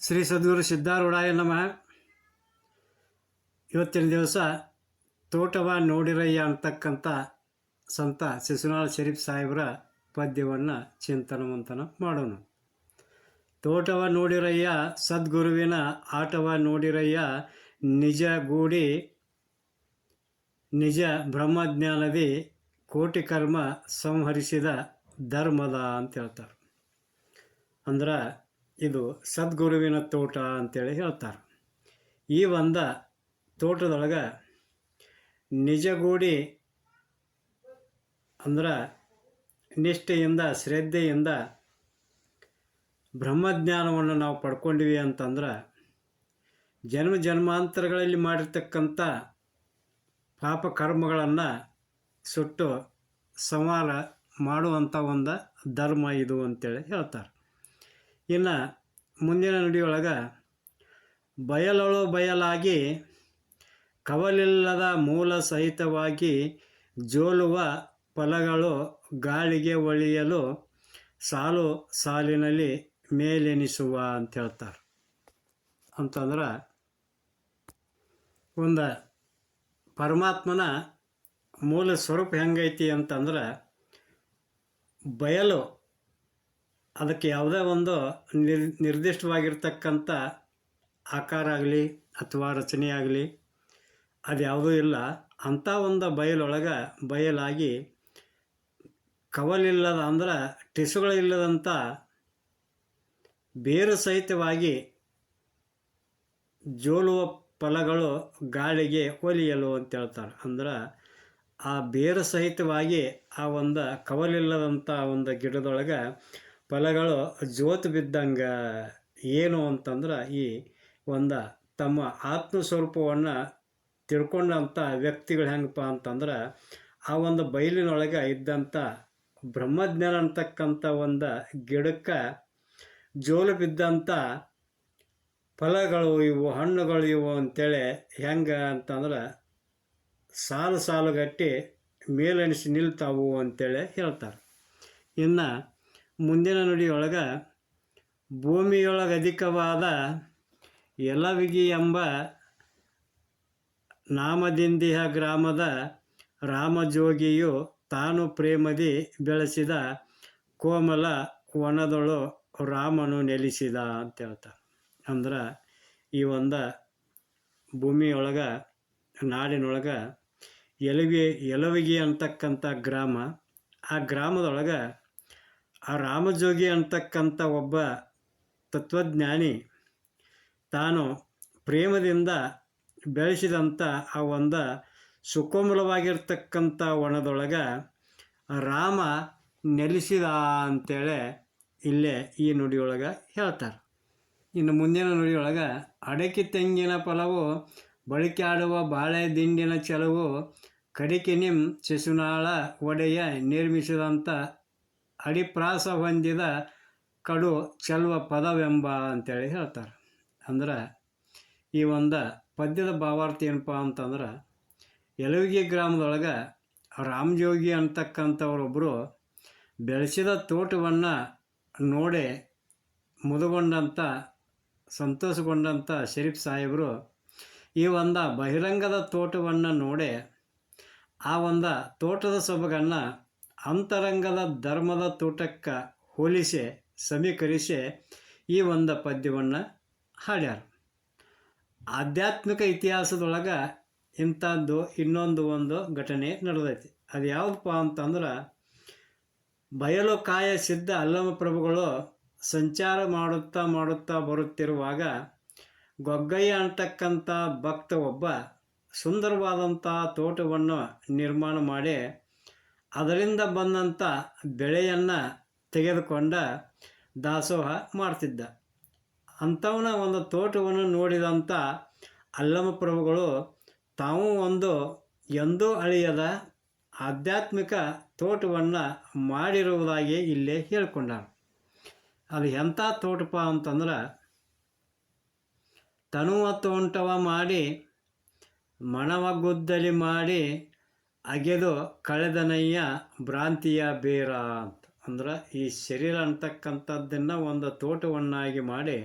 ಶ್ರೀ ಸದ್ಗುರು ಸಿದ್ಧಾರೂಢಾಯ ನಮಃ. ಇವತ್ತಿನ ದಿವಸ ತೋಟವ ನೋಡಿರಯ್ಯ ಅಂತಕ್ಕಂಥ ಸಂತ ಶಿಶುನಾಳ ಶರೀಫ್ ಸಾಹೇಬರ ಪದ್ಯವನ್ನು ಚಿಂತನ ಮಂಥನ ಮಾಡೋಣ. ತೋಟವ ನೋಡಿರಯ್ಯ, ಸದ್ಗುರುವಿನ ಆಟವ ನೋಡಿರಯ್ಯ, ನಿಜ ಗೂಡಿ, ನಿಜ ಬ್ರಹ್ಮಜ್ಞಾನದಿ ಕೋಟಿ ಕರ್ಮ ಸಂಹರಿಸಿದ ಧರ್ಮದ ಅಂತ ಹೇಳ್ತಾರೆ. ಅಂದ್ರೆ ಇದು ಸದ್ಗುರುವಿನ ತೋಟ ಅಂತೇಳಿ ಹೇಳ್ತಾರೆ. ಈ ಒಂದ ತೋಟದೊಳಗೆ ನಿಜಗೂಡಿ ಅಂದ್ರೆ ನಿಷ್ಠೆಯಿಂದ, ಶ್ರದ್ಧೆಯಿಂದ ಬ್ರಹ್ಮಜ್ಞಾನವನ್ನು ನಾವು ಪಡ್ಕೊಂಡಿವಿ ಅಂತಂದ್ರೆ ಜನ್ಮ ಜನ್ಮಾಂತರಗಳಲ್ಲಿ ಮಾಡಿರ್ತಕ್ಕಂಥ ಪಾಪ ಕರ್ಮಗಳನ್ನು ಸುಟ್ಟು ಸಂಹಾರ ಮಾಡುವಂಥ ಒಂದು ಧರ್ಮ ಇದು ಅಂತೇಳಿ ಹೇಳ್ತಾರೆ. ಇನ್ನು ಮುಂದಿನ ನುಡಿಯೊಳಗೆ ಬಯಲೊಳು ಬಯಲಾಗಿ ಕವಲಿಲ್ಲದ ಮೂಲ ಸಹಿತವಾಗಿ ಜೋಲುವ ಫಲಗಳು ಗಾಳಿಗೆ ಒಳಿಯಲು ಸಾಲು ಸಾಲಿನಲ್ಲಿ ಮೇಲೆನಿಸುವ ಅಂತ ಹೇಳ್ತಾರೆ ಅಂತಂದ್ರೆ ಒಂದು ಪರಮಾತ್ಮನ ಮೂಲ ಸ್ವರೂಪ ಹೆಂಗೈತಿ ಅಂತಂದ್ರೆ ಬಯಲು ಅದಕ್ಕೆ ಯಾವುದೇ ಒಂದು ನಿರ್, ನಿರ್ದಿಷ್ಟವಾಗಿರ್ತಕ್ಕಂಥ ಆಕಾರ ಆಗಲಿ ಅಥವಾ ರಚನೆ ಆಗಲಿ ಅದು ಯಾವುದೂ ಇಲ್ಲ. ಅಂಥ ಒಂದು ಬಯಲೊಳಗೆ ಬಯಲಾಗಿ ಕವಲಿಲ್ಲದ ಅಂದ್ರೆ ಟಿಸುಗಳಿಲ್ಲದಂಥ ಬೇರು ಸಹಿತವಾಗಿ ಜೋಲುವ ಫಲಗಳು ಗಾಳಿಗೆ ಒಲಿಯಲು ಅಂತ ಹೇಳ್ತಾರೆ. ಅಂದ್ರೆ ಆ ಬೇರು ಸಹಿತವಾಗಿ ಆ ಒಂದು ಕವಲಿಲ್ಲದಂಥ ಒಂದು ಗಿಡದೊಳಗೆ ಫಲಗಳು ಜೋತು ಬಿದ್ದಂಗೆ ಏನು ಅಂತಂದ್ರೆ ಈ ಒಂದು ತಮ್ಮ ಆತ್ಮಸ್ವರೂಪವನ್ನು ತಿಳ್ಕೊಂಡಂಥ ವ್ಯಕ್ತಿಗಳು ಹೆಂಗಪ್ಪ ಅಂತಂದ್ರೆ ಆ ಒಂದು ಬಯಲಿನೊಳಗೆ ಇದ್ದಂಥ ಬ್ರಹ್ಮಜ್ಞಾನ ಅಂತಕ್ಕಂಥ ಒಂದು ಗಿಡಕ್ಕೆ ಜೋಲು ಬಿದ್ದಂಥ ಫಲಗಳು ಇವು, ಹಣ್ಣುಗಳು ಇವು ಅಂತೇಳಿ ಹೆಂಗೆ ಅಂತಂದ್ರೆ ಸಾಲು ಸಾಲುಗಟ್ಟಿ ಮೇಲೆಣಿಸಿ ನಿಲ್ತಾವು ಅಂತೇಳಿ ಹೇಳ್ತಾರೆ. ಇನ್ನು ಮುಂದಿನ ನುಡಿಯೊಳಗೆ ಭೂಮಿಯೊಳಗೆ ಅಧಿಕವಾದ ಯಲವಿಗಿ ಎಂಬ ನಾಮದಿಂದಿಹ ಗ್ರಾಮದ ರಾಮಜೋಗಿಯು ತಾನು ಪ್ರೇಮದಿ ಬೆಳೆಸಿದ ಕೋಮಲ ವನದೊಳು ರಾಮನು ನೆಲೆಸಿದ ಅಂತ ಹೇಳ್ತಾರೆ. ಅಂದ್ರೆ ಈ ಒಂದು ಭೂಮಿಯೊಳಗೆ, ನಾಡಿನೊಳಗೆ ಎಲವಿ ಎಲವಿಗಿ ಅಂತಕ್ಕಂಥ ಗ್ರಾಮ, ಆ ಗ್ರಾಮದೊಳಗೆ ಆ ರಾಮಜೋಗಿ ಅಂತಕ್ಕಂಥ ಒಬ್ಬ ತತ್ವಜ್ಞಾನಿ ತಾನು ಪ್ರೇಮದಿಂದ ಬೆಳೆಸಿದಂಥ ಆ ಒಂದು ಸುಕೋಮಲವಾಗಿರ್ತಕ್ಕಂಥ ಒಣದೊಳಗೆ ರಾಮ ನೆಲೆಸಿದ ಅಂತೇಳಿ ಇಲ್ಲೇ ಈ ನುಡಿಯೊಳಗೆ ಹೇಳ್ತಾರೆ. ಇನ್ನು ಮುಂದಿನ ನುಡಿಯೊಳಗೆ ಅಡಕೆ ತೆಂಗಿನ ಫಲವು ಬಳಕೆಯಾಡುವ ಬಾಳೆ ದಿಂಡಿನ ಚೆಲವು, ಕಡಿಕೆ ನಿಮ್ಮ ಶಿಶುನಾಳ ಒಡೆಯ ನಿರ್ಮಿಸಿದಂಥ ಅಡಿಪ್ರಾಸ ಹೊಂದಿದ ಕಡು ಚೆಲ್ವ ಪದವೆಂಬ ಅಂತೇಳಿ ಹೇಳ್ತಾರೆ. ಅಂದ್ರೆ ಈ ಒಂದು ಪದ್ಯದ ಭಾವಾರ್ಥ ಏನಪ್ಪ ಅಂತಂದ್ರೆ ಯಲವಿಗೆ ಗ್ರಾಮದೊಳಗೆ ರಾಮಜೋಗಿ ಅಂತಕ್ಕಂಥವ್ರೊಬ್ಬರು ಬೆಳೆಸಿದ ತೋಟವನ್ನು ನೋಡಿ ಮುದುಗೊಂಡಂಥ ಸಂತೋಷಗೊಂಡಂಥ ಶರೀಫ್ ಸಾಹೇಬರು ಈ ಒಂದು ಬಹಿರಂಗದ ತೋಟವನ್ನು ನೋಡಿ ಆ ಒಂದು ತೋಟದ ಸೊಬಗನ್ನು ಅಂತರಂಗದ ಧರ್ಮದ ತೋಟಕ್ಕೆ ಹೋಲಿಸಿ, ಸಮೀಕರಿಸಿ ಈ ಒಂದು ಪದ್ಯವನ್ನು ಹಾಡ್ಯಾರ. ಆಧ್ಯಾತ್ಮಿಕ ಇತಿಹಾಸದೊಳಗೆ ಇಂಥದ್ದು ಇನ್ನೊಂದು ಒಂದು ಘಟನೆ ನಡೆದೈತಿ. ಅದು ಯಾವುದಪ್ಪ ಅಂತಂದ್ರೆ ಬಯಲು ಕಾಯ ಸಿದ್ಧ ಅಲ್ಲಮ ಪ್ರಭುಗಳು ಸಂಚಾರ ಮಾಡುತ್ತಾ ಮಾಡುತ್ತಾ ಬರುತ್ತಿರುವಾಗ ಗೊಗ್ಗಯ್ಯ ಅಂತಕ್ಕಂಥ ಭಕ್ತ ಒಬ್ಬ ಸುಂದರವಾದಂಥ ತೋಟವನ್ನು ನಿರ್ಮಾಣ ಮಾಡಿ ಅದರಿಂದ ಬಂದಂಥ ಬೆಳೆಯನ್ನು ತೆಗೆದುಕೊಂಡ ದಾಸೋಹ ಮಾಡ್ತಿದ್ದ. ಅಂಥವನ ಒಂದು ತೋಟವನ್ನು ನೋಡಿದಂಥ ಅಲ್ಲಮ ಪ್ರಭುಗಳು ತಾವು ಒಂದು ಎಂದೂ ಅಳಿಯದ ಆಧ್ಯಾತ್ಮಿಕ ತೋಟವನ್ನು ಮಾಡಿರುವುದಾಗಿ ಇಲ್ಲೇ ಹೇಳ್ಕೊಂಡ ಅದು ಎಂಥ ತೋಟಪ್ಪ ಅಂತಂದ್ರೆ ತನುವ ತೋಂಟವ ಮಾಡಿ, ಮಣವ ಗುದ್ದಲಿ ಮಾಡಿ ಅಗೆದು ಕಳೆದನಯ್ಯ ಭ್ರಾಂತಿಯ ಬೇರ ಅಂತ. ಅಂದ್ರೆ ಈ ಶರೀರ ಅಂತಕ್ಕಂಥದ್ದನ್ನು ಒಂದು ತೋಟವನ್ನಾಗಿ ಮಾಡಿ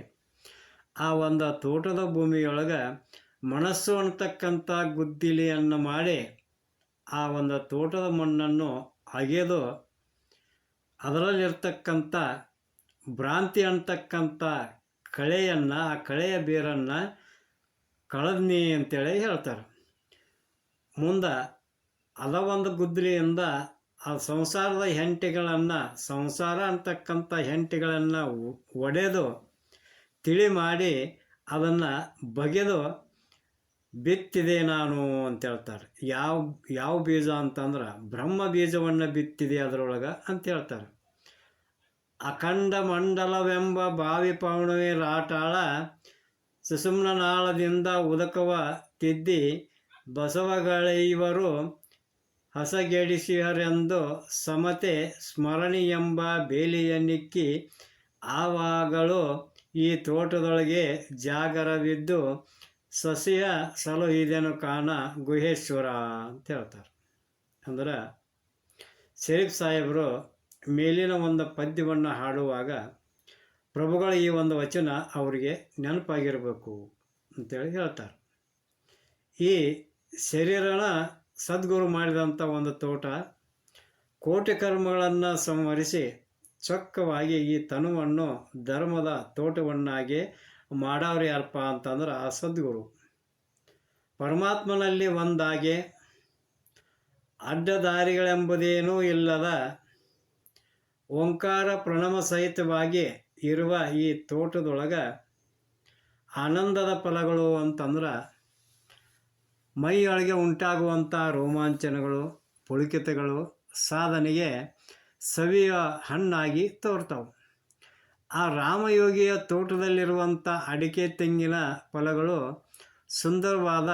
ಆ ಒಂದು ತೋಟದ ಭೂಮಿಯೊಳಗೆ ಮನಸ್ಸು ಅಂತಕ್ಕಂಥ ಗುದ್ದಿಲಿಯನ್ನು ಮಾಡಿ ಆ ಒಂದು ತೋಟದ ಮಣ್ಣನ್ನು ಅಗೆದು ಅದರಲ್ಲಿರ್ತಕ್ಕಂಥ ಭ್ರಾಂತಿ ಅಂತಕ್ಕಂಥ ಕಳೆಯನ್ನು, ಆ ಕಳೆಯ ಬೇರನ್ನು ಕಳದ್ನಿ ಅಂತೇಳಿ ಹೇಳ್ತಾರೆ. ಮುಂದೆ ಅದ ಒಂದು ಗುದ್ದಲಿಯಿಂದ ಆ ಸಂಸಾರದ ಹೆಂಟೆಗಳನ್ನು, ಸಂಸಾರ ಅಂತಕ್ಕಂಥ ಹೆಂಟೆಗಳನ್ನು ಒಡೆದು ತಿಳಿ ಮಾಡಿ ಅದನ್ನು ಬಗೆದು ಬಿತ್ತಿದೆ ನಾನು ಅಂತ ಹೇಳ್ತಾರೆ ಯಾವ ಯಾವ ಬೀಜ ಅಂತಂದ್ರೆ ಬ್ರಹ್ಮ ಬೀಜವನ್ನು ಬಿತ್ತಿದೆ ಅದರೊಳಗೆ ಅಂತ ಹೇಳ್ತಾರೆ ಅಖಂಡ ಮಂಡಲವೆಂಬ ಬಾವಿ ಪೌಣವೆ ರಾಟಾಳ ಸುಸುಮ್ನ ನಾಳದಿಂದ ಉದಕವ ತಿದ್ದಿ ಬಸವಗಳೆಯವರು ಹಸಗೆಡಿಸಿಹರೆಂದು ಸಮತೆ ಸ್ಮರಣಿ ಎಂಬ ಬೇಲಿಯನ್ನಿಕ್ಕಿ ಆವಾಗಲೂ ಈ ತೋಟದೊಳಗೆ ಜಾಗರವಿದ್ದು ಸಸಿಯ ಇದೇನು ಕಾಣ ಗುಹೇಶ್ವರ ಅಂತ ಹೇಳ್ತಾರೆ. ಅಂದ್ರೆ ಶರೀಫ್ ಸಾಹೇಬರು ಮೇಲಿನ ಒಂದು ಪದ್ಯವನ್ನು ಹಾಡುವಾಗ ಪ್ರಭುಗಳ ಈ ಒಂದು ವಚನ ಅವರಿಗೆ ನೆನಪಾಗಿರಬೇಕು ಅಂತೇಳಿ ಹೇಳ್ತಾರೆ. ಈ ಶರೀರನ ಸದ್ಗುರು ಮಾಡಿದಂಥ ಒಂದು ತೋಟ ಕೋಟಿ ಕರ್ಮಗಳನ್ನು ಸಂಹರಿಸಿ ಚೊಕ್ಕವಾಗಿ ಈ ತನುವನ್ನು ಧರ್ಮದ ತೋಟವನ್ನಾಗಿ ಮಾಡವ್ರು ಯಾರಪ್ಪ ಅಂತಂದ್ರೆ ಆ ಸದ್ಗುರು. ಪರಮಾತ್ಮನಲ್ಲಿ ಒಂದಾಗಿ ಅಡ್ಡದಾರಿಗಳೆಂಬುದೇನೂ ಇಲ್ಲದ ಓಂಕಾರ ಪ್ರಣಮ ಸಹಿತವಾಗಿ ಇರುವ ಈ ತೋಟದೊಳಗೆ ಆನಂದದ ಫಲಗಳು ಅಂತಂದ್ರೆ ಮೈಯೊಳಗೆ ಉಂಟಾಗುವಂಥ ರೋಮಾಂಚನಗಳು, ಪುಳಿಕಿತಗಳು ಸಾಧನೆಗೆ ಸವಿಯ ಹಣ್ಣಾಗಿ ತೋರ್ತಾವೆ. ಆ ರಾಮಯೋಗಿಯ ತೋಟದಲ್ಲಿರುವಂಥ ಅಡಿಕೆ ತೆಂಗಿನ ಫಲಗಳು, ಸುಂದರವಾದ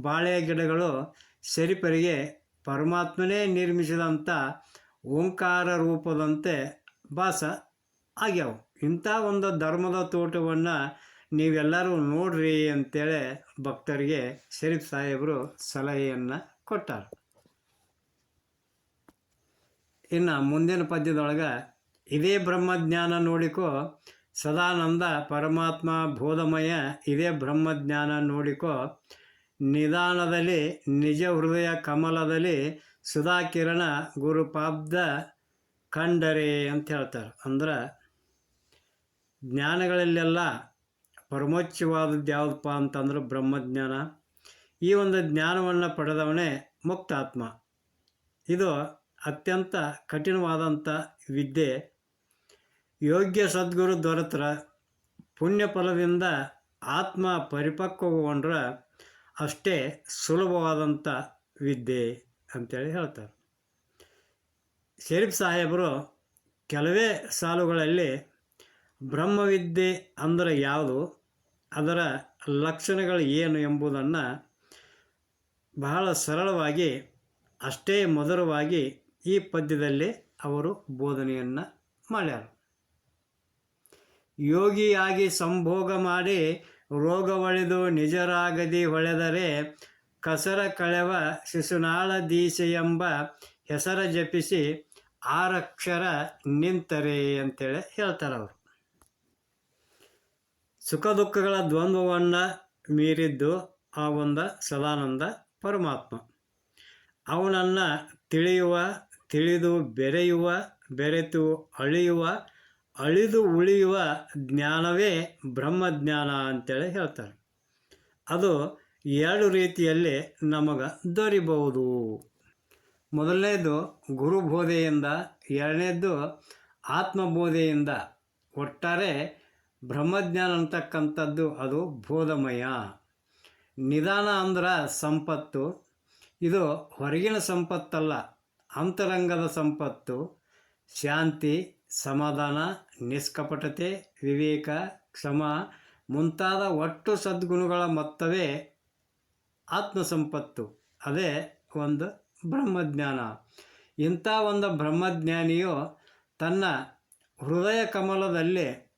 ಬಾಳೆ ಗಿಡಗಳು ಸರಿಪರಿಗೆ ಪರಮಾತ್ಮನೇ ನಿರ್ಮಿಸಿದಂಥ ಓಂಕಾರ ರೂಪದಂತೆ ಭಾಸ ಆಗ್ಯಾವ. ಇಂಥ ಒಂದು ಧರ್ಮದ ತೋಟವನ್ನು ನೀವೆಲ್ಲರೂ ನೋಡ್ರಿ ಅಂತೇಳಿ ಭಕ್ತರಿಗೆ ಶರೀಫ್ ಸಾಹೇಬರು ಸಲಹೆಯನ್ನು ಕೊಟ್ಟಾರ. ಇನ್ನು ಮುಂದಿನ ಪದ್ಯದೊಳಗೆ ಇದೇ ಬ್ರಹ್ಮಜ್ಞಾನ ನೋಡಿಕೋ ಸದಾನಂದ ಪರಮಾತ್ಮ ಬೋಧಮಯ, ಇದೇ ಬ್ರಹ್ಮಜ್ಞಾನ ನೋಡಿಕೋ ನಿಧಾನದಲ್ಲಿ, ನಿಜ ಹೃದಯ ಕಮಲದಲ್ಲಿ ಸುಧಾಕಿರಣ ಗುರುಪಾಬ್ದ ಕಂಡರೆ ಅಂತ ಹೇಳ್ತಾರೆ. ಅಂದ್ರೆ ಜ್ಞಾನಗಳಲ್ಲೆಲ್ಲ ಪರಮೋಚ್ಚವಾದದ್ದು ಯಾವುದಪ್ಪ ಅಂತಂದ್ರೆ ಬ್ರಹ್ಮಜ್ಞಾನ. ಈ ಒಂದು ಜ್ಞಾನವನ್ನು ಪಡೆದವನೇ ಮುಕ್ತಾತ್ಮ. ಇದು ಅತ್ಯಂತ ಕಠಿಣವಾದಂಥ ವಿದ್ಯೆ. ಯೋಗ್ಯ ಸದ್ಗುರು ದೊರೆತರ ಪುಣ್ಯ ಫಲದಿಂದ ಆತ್ಮ ಪರಿಪಕ್ವಗೊಂಡ್ರೆ ಅಷ್ಟೇ ಸುಲಭವಾದಂಥ ವಿದ್ಯೆ ಅಂತೇಳಿ ಹೇಳ್ತಾರೆ. ಶರೀಫ್ ಸಾಹೇಬರು ಕೆಲವೇ ಸಾಲುಗಳಲ್ಲಿ ಬ್ರಹ್ಮವಿದ್ಯೆ ಅಂದರೆ ಯಾವುದು? ಅದರ ಲಕ್ಷಣಗಳು ಏನು ಎಂಬುದನ್ನು ಬಹಳ ಸರಳವಾಗಿ, ಅಷ್ಟೇ ಮಧುರವಾಗಿ ಈ ಪದ್ಯದಲ್ಲಿ ಅವರು ಬೋಧನೆಯನ್ನು ಮಾಡ್ಯಾರ. ಯೋಗಿಯಾಗಿ ಸಂಭೋಗ ಮಾಡಿ ರೋಗವಳೆದು ನಿಜರಾಗದಿ ಹೊಳೆದರೆ ಕಸರ ಕಳೆವ ಶಿಶುನಾಳ ದೀಸೆ ಎಂಬ ಹೆಸರ ಜಪಿಸಿ ಆರಕ್ಷರ ನಿಂತರೆ ಅಂತೇಳಿ ಹೇಳ್ತಾರೆ ಅವರು ಸುಖ ದುಃಖಗಳ ದ್ವಂದ್ವವನ್ನು ಮೀರಿದ್ದು ಆ ಒಂದು ಸದಾನಂದ ಪರಮಾತ್ಮ. ಅವನನ್ನು ತಿಳಿಯುವ, ತಿಳಿದು ಬೆರೆಯುವ, ಬೆರೆತು ಅಳಿಯುವ, ಅಳಿದು ಉಳಿಯುವ ಜ್ಞಾನವೇ ಬ್ರಹ್ಮಜ್ಞಾನ ಅಂತೇಳಿ ಹೇಳ್ತಾರೆ. ಅದು ಎರಡು ರೀತಿಯಲ್ಲಿ ನಮಗೆ ದೊರಿಬಹುದು. ಮೊದಲನೇದು ಗುರುಬೋಧೆಯಿಂದ, ಎರಡನೇದು ಆತ್ಮಬೋಧೆಯಿಂದ. ಒಟ್ಟಾರೆ ಬ್ರಹ್ಮಜ್ಞಾನ ಅಂತಕ್ಕಂಥದ್ದು ಅದು ಬೋಧಮಯ. ನಿಧಾನ ಅಂದ್ರೆ ಸಂಪತ್ತು. ಇದು ಹೊರಗಿನ ಸಂಪತ್ತಲ್ಲ, ಅಂತರಂಗದ ಸಂಪತ್ತು. ಶಾಂತಿ, ಸಮಾಧಾನ, ನಿಷ್ಕಪಟತೆ, ವಿವೇಕ, ಕ್ಷಮ ಮುಂತಾದ ಒಟ್ಟು ಸದ್ಗುಣಗಳ ಮೊತ್ತವೇ ಆತ್ಮ ಸಂಪತ್ತು ಅದೇ ಒಂದು ಬ್ರಹ್ಮಜ್ಞಾನ. ಇಂಥ ಒಂದು ಬ್ರಹ್ಮಜ್ಞಾನಿಯು ತನ್ನ ಹೃದಯ ಕಮಲದಲ್ಲಿ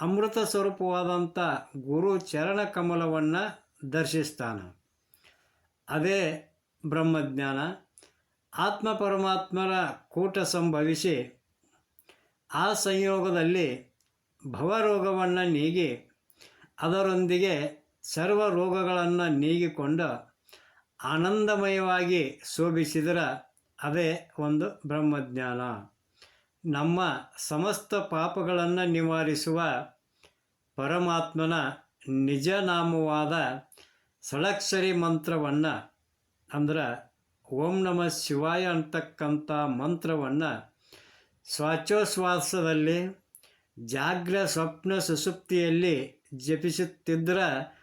ಅಮೃತ ಸ್ವರೂಪವಾದಂಥ ಗುರು ಚರಣ ಕಮಲವನ್ನು ದರ್ಶಿಸ್ತಾನೆ. ಅದೇ ಬ್ರಹ್ಮಜ್ಞಾನ. ಆತ್ಮ ಪರಮಾತ್ಮರ ಕೂಟ ಸಂಭವಿಸಿ ಆ ಸಂಯೋಗದಲ್ಲಿ ಭವರೋಗವನ್ನು ನೀಗಿ ಅದರೊಂದಿಗೆ ಸರ್ವ ರೋಗಗಳನ್ನು ನೀಗಿಕೊಂಡು ಆನಂದಮಯವಾಗಿ ಶೋಭಿಸಿದರೆ ಅದೇ ಒಂದು ಬ್ರಹ್ಮಜ್ಞಾನ. ನಮ್ಮ ಸಮಸ್ತ ಪಾಪಗಳನ್ನು ನಿವಾರಿಸುವ ಪರಮಾತ್ಮನ ನಿಜ ನಾಮವಾದ ಮಂತ್ರವನ್ನು ಅಂದ್ರೆ ಓಂ ನಮಃ ಶಿವಾಯ ಅಂತಕ್ಕಂಥ ಮಂತ್ರವನ್ನು ಶ್ವಾಸೋಶ್ವಾಸದಲ್ಲಿ ಜಾಗ್ರ ಸ್ವಪ್ನ ಸುಸುಪ್ತಿಯಲ್ಲಿ ಜಪಿಸುತ್ತಿದ್ದರೆ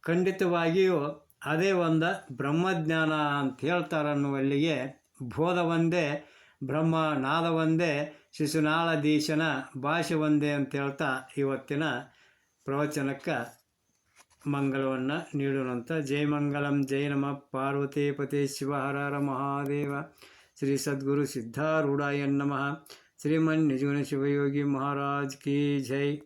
ಖಂಡಿತವಾಗಿಯೂ ಅದೇ ಒಂದು ಬ್ರಹ್ಮಜ್ಞಾನ ಅಂತ ಹೇಳ್ತಾರೆ ಅನ್ನುವಲ್ಲಿಗೆ ಬೋಧ ಒಂದೇ ಬ್ರಹ್ಮ ನಾದ ಒಂದೇ ಶಿಶುನಾಳಧೀಶನ ಭಾಷೆ ಒಂದೇ ಅಂತ ಹೇಳ್ತಾ ಇವತ್ತಿನ ಪ್ರವಚನಕ್ಕೆ ಮಂಗಲವನ್ನು ನೀಡೋಣಂತ ಜೈ ಮಂಗಲಂ, ಜೈ ನಮ. ಪಾರ್ವತಿ ಪತಿ ಶಿವ ಹರ ಹರ ಮಹಾದೇವ. ಶ್ರೀ ಸದ್ಗುರು ಸಿದ್ಧಾರೂಢಾಯ ನಮಃ. ಶ್ರೀಮನ್ ನಿಜಗುಣ ಶಿವಯೋಗಿ ಮಹಾರಾಜ್ ಕಿ ಜೈ.